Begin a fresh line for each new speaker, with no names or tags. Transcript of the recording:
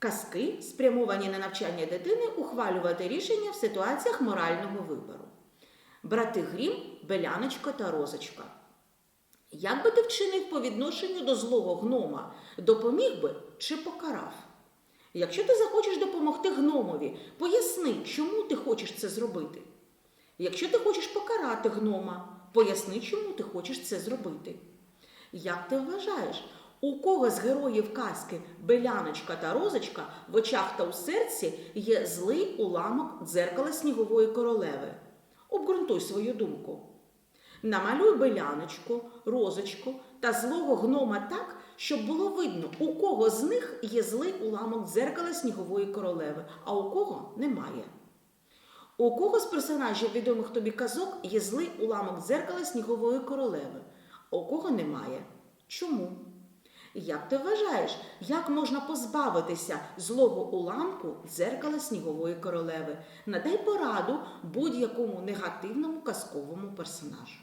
Казки спрямовані на навчання дитини ухвалювати рішення в ситуаціях морального вибору. Брати Грім, Беляночка та Розочка. Як би ти вчинив по відношенню до злого гнома? Допоміг би чи покарав? Якщо ти захочеш допомогти гномові, поясни, чому ти хочеш це зробити. Якщо ти хочеш покарати гнома, поясни, чому ти хочеш це зробити. Як ти вважаєш, у кого з героїв казки Беляночка та Розочка в очах та у серці є злий уламок дзеркала снігової королеви? Обґрунтуй свою думку. Намалюй беляночку, розочку та злого гнома так, щоб було видно, у кого з них є злий уламок дзеркала снігової королеви, а у кого немає. У кого з персонажів відомих тобі казок є злий уламок дзеркала снігової королеви, а у кого немає? Чому? Як ти вважаєш, як можна позбавитися злого уламку дзеркала снігової королеви? Надай пораду будь-якому негативному казковому персонажу.